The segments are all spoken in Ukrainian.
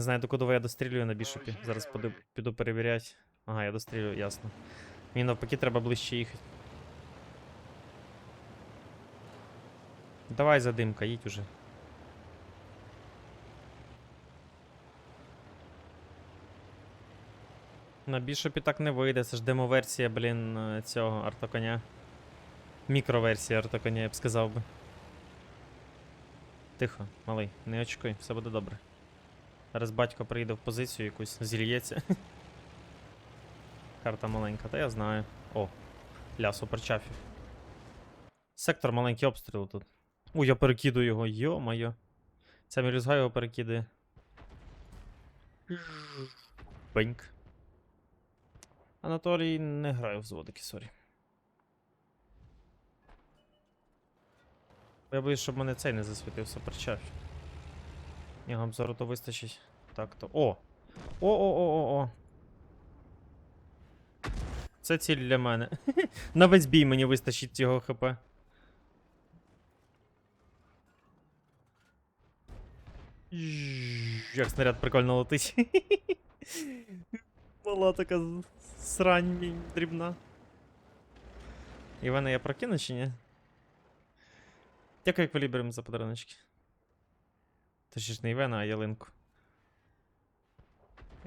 не знаю, до кого я дострілюю на бішопі. Зараз піду, піду перевіряти. Ага, я дострілюю, ясно. Мені навпаки треба ближче їхати. Давай задимка, їдь уже. На бішопі так не вийде, це ж демоверсія, блін, е, цього артоконя. Мікроверсія артоконя, я б сказав би. Тихо, малий, не очкуй, все буде добре. Зараз батько прийде в позицію якусь, зільється. Карта маленька, та я знаю. О, ля, суперчафів. Сектор маленький обстріл тут. У, я перекидую його, йо-моє. Ця мілюзга його перекидує. Беньк. Анатолій не грає в зводики, сорі. Я боюсь, щоб мене цей не засвітив суперчаф. Його обзору то вистачить. Так то. О! О-о-о-о-о! Це ціль для мене. На весь бій мені вистачить цього хп. Як снаряд прикольно летить. Мала така срань дрібна. Івана, я прокину чи ні? Дякую еквілібрем за подаруночки. Точніше не Івана, а ялинку.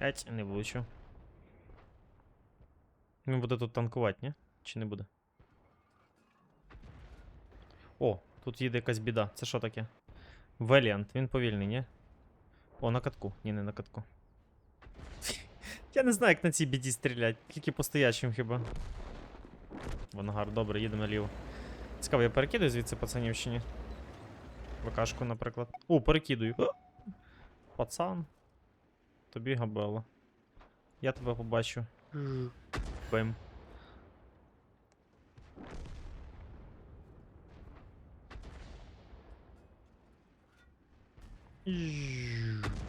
Ять, не влучу. Він буде тут танкувати, ні? Чи не буде? О, тут їде якась біда. Це що таке? Веліант, він повільний, ні? О, на катку. Ні, не на катку. Я не знаю, як на цій біді стріляти. Тільки по стоячим хіба. Вангар, добре, їдемо наліво. Цікаво, я перекидаю звідси пацанів чи ні? ВКшку, наприклад. О, перекидую. Пацан. Тобі габела. Я тебе побачу. Бим.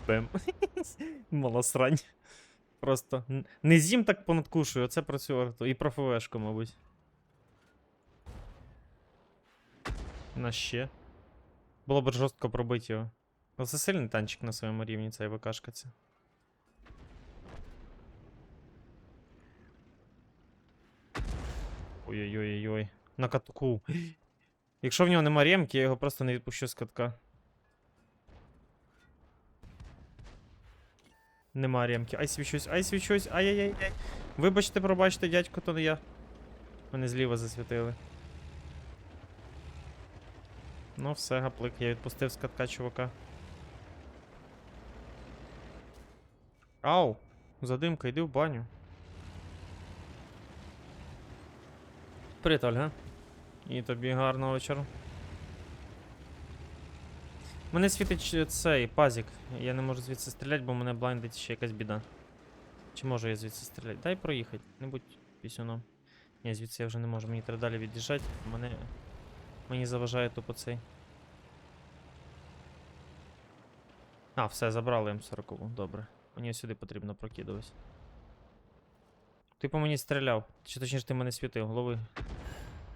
Бим. Мала срань. Просто. Не з'їм так понадкушую, оце про цю. І про ФВшку, мабуть. На ще. Було б жорстко пробити його. Ну, Це сильний танчик на своєму рівні, цей ВКшка Ой-ой-ой-ой. На катку. Якщо в нього нема ремки, я його просто не відпущу з катка. Нема ремки. Ай, свічусь, ай, свічусь, ай-яй-яй. Вибачте, пробачте, дядько, то не я. Мене зліва засвітили. Ну, все, гаплик, я відпустив з катка чувака. Ау! Задимка, йди в баню. Привіт, Ольга. І тобі гарного вечора. Мене світить цей пазік. Я не можу звідси стріляти, бо мене блайндить ще якась біда. Чи можу я звідси стріляти? Дай проїхати, не будь пісюном. Ні, звідси я вже не можу, мені треба далі від'їжджати. Мене. Мені заважає тупо цей. А, все, забрали М40. Добре. Мені сюди потрібно прокидуватись. Ти по мені стріляв. Чи точніше ти мене світив, голови.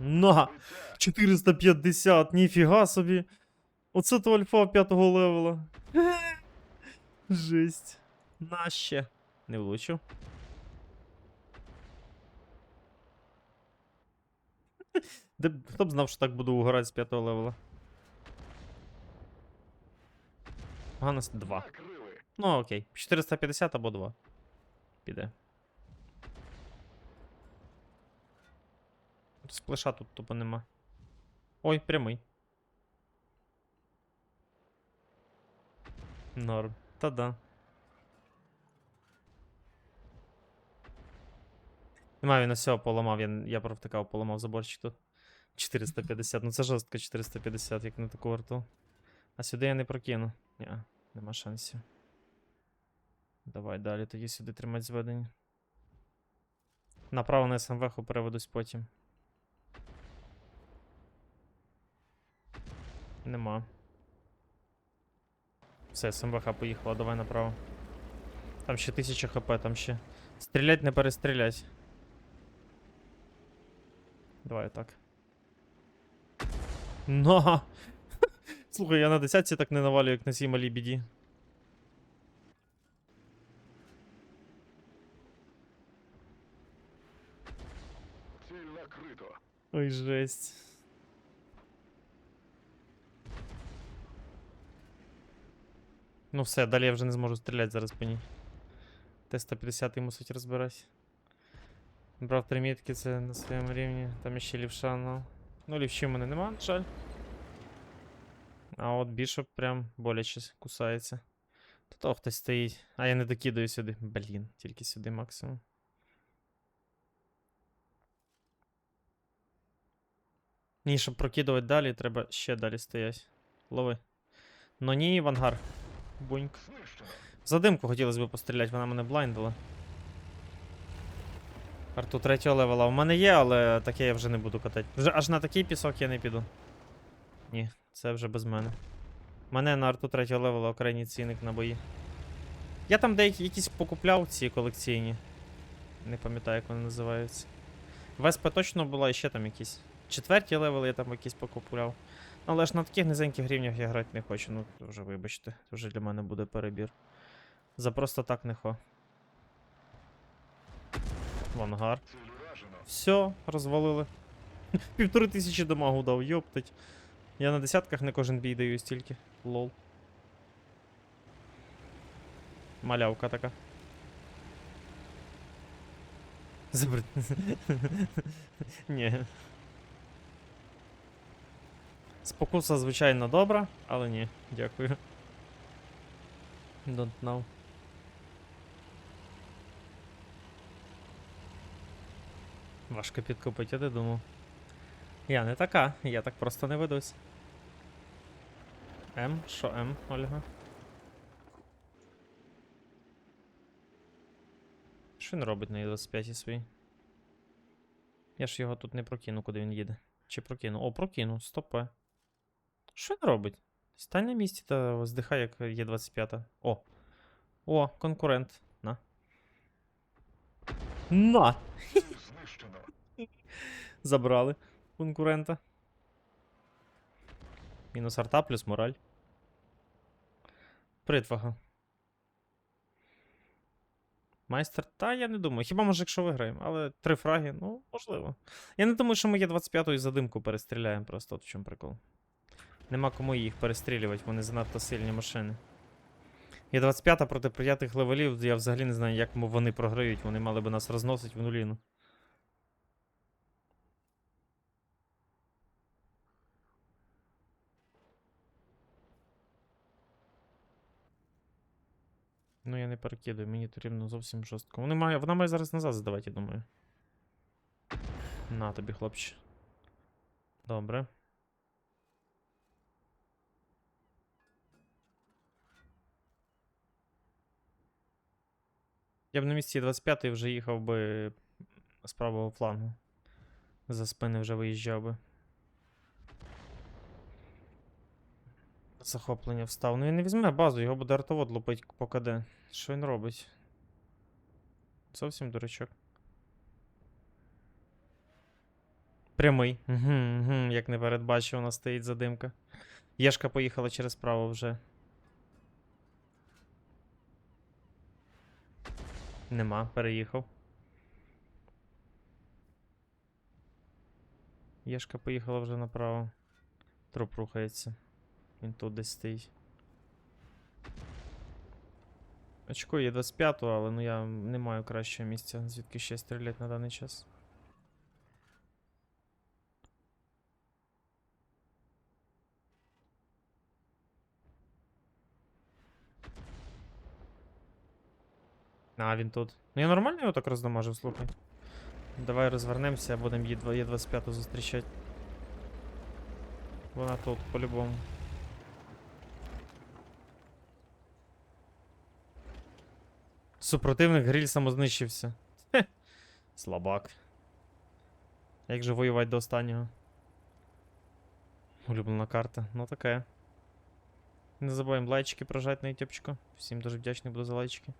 На! 450, ніфіга собі. Оце то альфа 5 левела. Жесть. На ще. Не влучив. Де, б- хто б знав, що так буду угорати з 5 левела. Ганас 2. Ну окей. 450 або 2. Піде. Сплеша тут тупо нема. Ой, прямий. Норм. Та да. Нема, він усього поламав, я, я провтикав, поламав заборчик тут. 450, ну це жорстко 450, як на таку арту. А сюди я не прокину. Ні, нема шансів. Давай далі, тоді сюди тримать зведення. Направо на СМВ переведусь потім. Нема. Все, СМВХ поїхала, давай направо. Там ще 1000 хп, там ще. Стрілять, не перестрілять. Давай так. На! Слухай, я на десятці так не навалю, як на цій малій біді. Ой, жесть. Ну все, далі я вже не зможу стріляти зараз по ній. Т-150 мусить розбирати. Брав три мітки, це на своєму рівні. Там ще лівша, ну. Ну, лівші в мене нема, жаль. А от бішоп прям боляче кусається. Тут о, хтось стоїть. А я не докидаю сюди. Блін, тільки сюди максимум. Ні, щоб прокидувати далі, треба ще далі стояти. Лови. Ну ні, в ангар. Буньк. В задимку хотілося б постріляти, вона мене блайндила. Арту третього левела у мене є, але таке я вже не буду катати. Вже аж на такий пісок я не піду. Ні, це вже без мене. У мене на арту третього левела окремий цінник на бої. Я там деякі якісь покупляв ці колекційні. Не пам'ятаю, як вони називаються. Веспа точно була і ще там якісь. Четверті левели я там якісь покупляв. Але ж на таких низеньких рівнях я грати не хочу. Ну, вже вибачте, це вже для мене буде перебір. За просто так не хо. В ангар. Все, розвалили. Півтори тисячі дамагу дав, йоптать. Я на десятках не кожен бій даю стільки. Лол. Малявка така. Забр... Ні. Спокуса, звичайно, добра, але ні, дякую. Don't know. Важко підкупити, я думав. Я не така, я так просто не ведусь. М? Що М, Ольга? Що він робить на 25 свій? Я ж його тут не прокину, куди він їде. Чи прокину? О, прокину, стопе. Що він робить? Стань на місці та здихай, як є 25. О. О, конкурент. На. На! Забрали конкурента. Мінус арта плюс мораль. Притвага. Майстер, та я не думаю. Хіба може, якщо виграємо, але три фраги, ну, можливо. Я не думаю, що ми є 25-ю задимку перестріляємо, просто от в чому прикол. Нема кому їх перестрілювати, вони занадто сильні машини. Є 25 проти п'ятих левелів, я взагалі не знаю, як вони програють, вони мали би нас розносити в нуліну. Ну, я не перекидаю, мені потрібно зовсім жорстко. Вони має, вона має зараз назад здавати, я думаю. На тобі, хлопче. Добре. Я б на місці 25-ї вже їхав би з правого флангу. За спини вже виїжджав би. Захоплення встав. Ну він не візьме базу, його буде артовод лупить по КД. Що він робить? Зовсім дурачок. Прямий. Угу, угу, як не передбачив, у нас стоїть задимка. Єшка поїхала через право вже. Нема, переїхав. Єшка поїхала вже направо. Труп рухається. Він тут десь стоїть. Очкую є 25, але ну я не маю кращого місця, звідки ще стріляти на даний час. А, він тут. Ну я нормально його так роздамажив, слухай. Давай розвернемося, будемо Є 25 зустрічати. Вона тут, по-любому. Супротивник гриль самознищився. Хе. Слабак. Як же воювати до останнього? Улюблена карта. Ну таке. Не забуваємо лайчики прожати на ютубчику. Всім дуже вдячний буду за лайчики.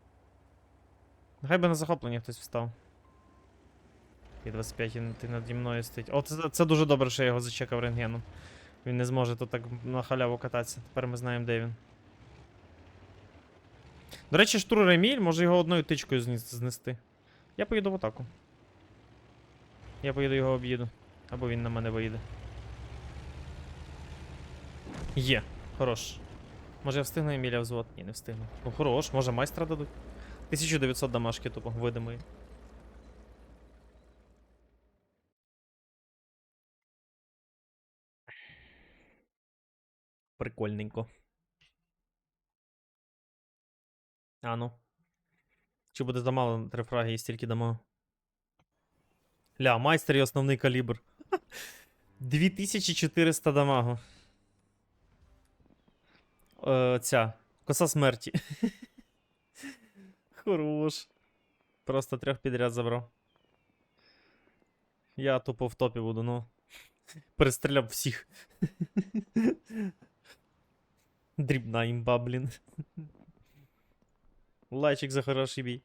Нехай би на захоплення хтось встав. І 25 і ти наді мною стоїть. О, це, це дуже добре, що я його зачекав рентгеном. Він не зможе тут так на халяву кататися. Тепер ми знаємо, де він. До речі, штур Реміль може його одною тичкою знести. Я поїду в атаку. Я поїду його об'їду. Або він на мене виїде. Є, хорош. Може я встигну Еміля взвод? Ні, не встигну. Ну хорош, може майстра дадуть. 1900 дамашки тупо, видимої. Прикольненько. А ну. Чи буде замало три фраги і стільки дамо? Ля, майстер і основний калібр. 2400 дамагу. Е, ця. Коса смерті. Хорош. Просто трьох підряд забрав. Я тупо в топі буду, ну. Перестріляв всіх. Дрібна імба, блін. Лайчик за хороший бій.